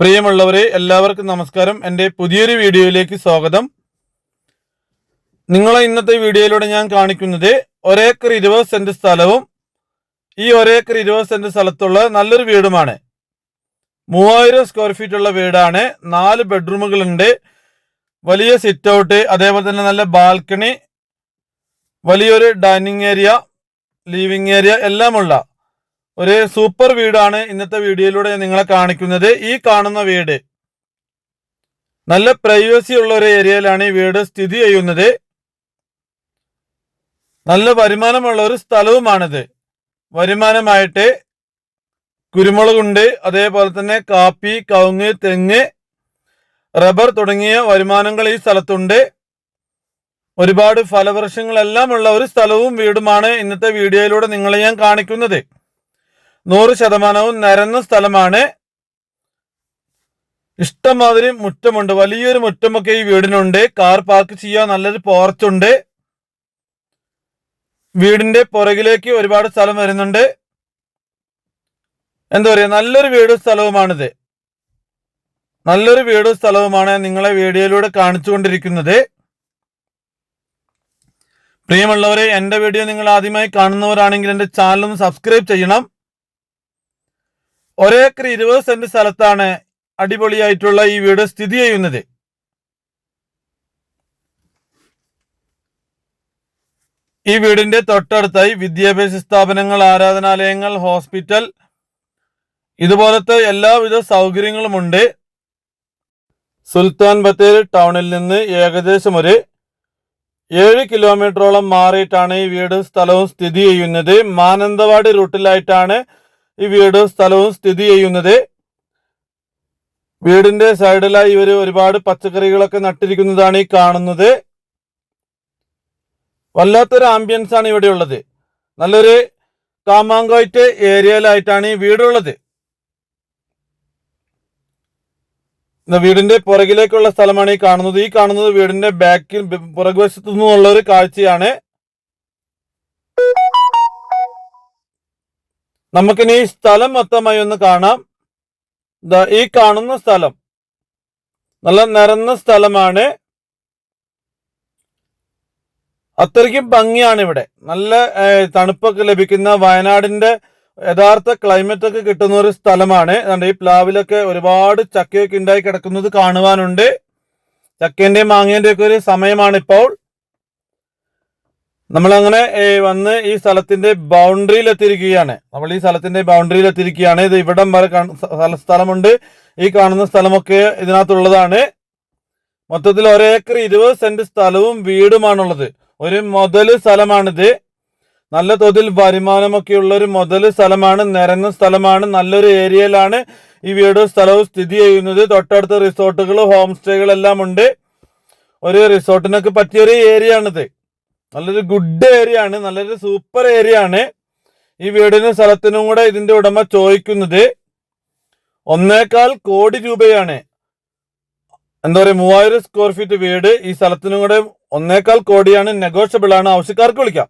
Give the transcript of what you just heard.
പ്രിയമുള്ളവരെ എല്ലാവർക്കും നമസ്കാരം. എന്റെ പുതിയൊരു വീഡിയോയിലേക്ക് സ്വാഗതം. നിങ്ങളെ ഇന്നത്തെ വീഡിയോയിലൂടെ ഞാൻ കാണിക്കുന്നത് ഒരേക്കർ ഇരുപത് സെന്റ് സ്ഥലവും ഈ ഒരേക്കർ ഇരുപത് സെന്റ് സ്ഥലത്തുള്ള നല്ലൊരു വീടുമാണ്. മൂവായിരം സ്ക്വയർ ഫീറ്റ് ഉള്ള വീടാണ്. നാല് ബെഡ്റൂമുകളുണ്ട്. വലിയ സിറ്റ് ഔട്ട് അതേപോലെ തന്നെ നല്ല ബാൽക്കണി വലിയൊരു ഡൈനിങ് ഏരിയ ലിവിങ് ഏരിയ എല്ലാമുള്ള ഒരു സൂപ്പർ വീടാണ് ഇന്നത്തെ വീഡിയോയിലൂടെ നിങ്ങളെ കാണിക്കുന്നത്. ഈ കാണുന്ന വീട് നല്ല പ്രൈവസി ഉള്ള ഒരു ഏരിയയിലാണ് ഈ വീട് സ്ഥിതി ചെയ്യുന്നത്. നല്ല വരുമാനമുള്ള ഒരു സ്ഥലവുമാണിത്. വരുമാനമായിട്ട് കുരുമുളകുണ്ട് അതേപോലെ തന്നെ കാപ്പി കവുങ്ങ് തെങ്ങ് റബ്ബർ തുടങ്ങിയ വരുമാനങ്ങൾ ഈ സ്ഥലത്തുണ്ട്. ഒരുപാട് ഫലവൃക്ഷങ്ങളെല്ലാം ഉള്ള ഒരു സ്ഥലവും വീടുമാണ് ഇന്നത്തെ വീഡിയോയിലൂടെ നിങ്ങളെ ഞാൻ കാണിക്കുന്നത്. നൂറ് ശതമാനവും നിരന്ന സ്ഥലമാണ്. ഇഷ്ടംമാതിരി മുറ്റമുണ്ട്. വലിയൊരു മുറ്റമൊക്കെ ഈ വീടിനുണ്ട്. കാർ പാർക്ക് ചെയ്യാൻ നല്ലൊരു പോർച്ചുണ്ട് വീടിന്റെ പുറകിലേക്ക് ഒരുപാട് സ്ഥലം വരുന്നുണ്ട്. എന്താ പറയാ നല്ലൊരു വീടും സ്ഥലവുമാണിത്. നല്ലൊരു വീടും സ്ഥലവുമാണ് നിങ്ങളെ വീഡിയോയിലൂടെ കാണിച്ചുകൊണ്ടിരിക്കുന്നത്. പ്രിയമുള്ളവരെ എന്റെ വീഡിയോ നിങ്ങൾ ആദ്യമായി കാണുന്നവരാണെങ്കിൽ എന്റെ ചാനൽ ഒന്ന് സബ്സ്ക്രൈബ് ചെയ്യണം. ഒരേക്കർ ഇരുപത് സെന്റ് സ്ഥലത്താണ് അടിപൊളിയായിട്ടുള്ള ഈ വീട് സ്ഥിതി ചെയ്യുന്നത്. ഈ വീടിന്റെ തൊട്ടടുത്തായി വിദ്യാഭ്യാസ സ്ഥാപനങ്ങൾ ആരാധനാലയങ്ങൾ ഹോസ്പിറ്റൽ ഇതുപോലത്തെ എല്ലാവിധ സൗകര്യങ്ങളുമുണ്ട്. സുൽത്താൻ ബത്തേരി ടൗണിൽ നിന്ന് ഏകദേശം ഒരു ഏഴ് കിലോമീറ്ററോളം മാറിയിട്ടാണ് ഈ വീട് സ്ഥലവും സ്ഥിതി ചെയ്യുന്നത്. മാനന്തവാടി റൂട്ടിലായിട്ടാണ് ഈ വീടും സ്ഥലവും സ്ഥിതി ചെയ്യുന്നത് വീടിന്റെ സൈഡിലായി ഇവർ ഒരുപാട് പച്ചക്കറികളൊക്കെ നട്ടിരിക്കുന്നതാണ് ഈ കാണുന്നത്. വല്ലാത്തൊരു ആംബിയൻസ് ആണ് ഇവിടെ ഉള്ളത്. നല്ലൊരു കാമാങ്കോയിട്ട് ഏരിയയിലായിട്ടാണ് ഈ വീടുള്ളത്. വീടിന്റെ പുറകിലേക്കുള്ള സ്ഥലമാണ് ഈ കാണുന്നത്. ഈ കാണുന്നത് വീടിന്റെ ബാക്കിൽ പുറകുവശത്തു നിന്നുള്ള ഒരു കാഴ്ചയാണ്. നമുക്കിനി സ്ഥലം മൊത്തമായി ഒന്ന് കാണാം. ഈ കാണുന്ന സ്ഥലം. നല്ല നിരന്ന സ്ഥലമാണ്. അത്രയ്ക്കും ഭംഗിയാണ് ഇവിടെ നല്ല തണുപ്പൊക്കെ ലഭിക്കുന്ന വയനാടിന്റെ യഥാർത്ഥ ക്ലൈമറ്റ് ഒക്കെ കിട്ടുന്ന ഒരു സ്ഥലമാണ്. ഈ പ്ലാവിലൊക്കെ ഒരുപാട് ചക്കയൊക്കെ ഉണ്ടായി കിടക്കുന്നത് കാണുവാനുണ്ട്. ചക്കേന്റെയും മാങ്ങേന്റെയും ഒക്കെ ഒരു സമയമാണ് ഇപ്പോൾ നമ്മളങ്ങനെ വന്ന് ഈ സ്ഥലത്തിന്റെ ബൗണ്ടറിയിൽ എത്തിയിരിക്കുകയാണ് നമ്മൾ ഈ സ്ഥലത്തിന്റെ ബൗണ്ടറിയിൽ എത്തിയിരിക്കുകയാണ് ഇത് ഇവിടം വരെ സ്ഥല- സ്ഥലമുണ്ട്. ഈ കാണുന്ന സ്ഥലമൊക്കെ ഇതിനകത്തുള്ളതാണ്. മൊത്തത്തിൽ ഒരേക്കർ ഇരുപത് സെന്റ് സ്ഥലവും വീടുമാണുള്ളത്. ഒരു മുതൽ സ്ഥലമാണിത്. നല്ല തോതിൽ വരുമാനമൊക്കെ ഉള്ള ഒരു മുതൽ സ്ഥലമാണ് നിരന്ന സ്ഥലമാണ് നല്ലൊരു ഏരിയയിലാണ് ഈ വീടും സ്ഥലവും സ്ഥിതി ചെയ്യുന്നത്. തൊട്ടടുത്ത് റിസോർട്ടുകൾ ഹോം സ്റ്റേകളെല്ലാം ഉണ്ട്. ഒരു റിസോർട്ടിനൊക്കെ പറ്റിയൊരു ഏരിയ ആണിത് നല്ലൊരു ഗുഡ് ഏരിയ ആണ് നല്ലൊരു സൂപ്പർ ഏരിയ ആണ് ഈ വീടിനും സ്ഥലത്തിനും കൂടെ ഇതിന്റെ ഉടമ ചോദിക്കുന്നത് ഒന്നേകാൽ കോടി രൂപയാണ്. എന്താ പറയുക മൂവായിരം സ്ക്വയർ ഫീറ്റ് വീട് ഈ സ്ഥലത്തിനും കൂടെ ഒന്നേകാൽ കോടിയാണ് നെഗോഷ്യബിൾ ആണ്. ആവശ്യക്കാർക്ക് വിളിക്കാം.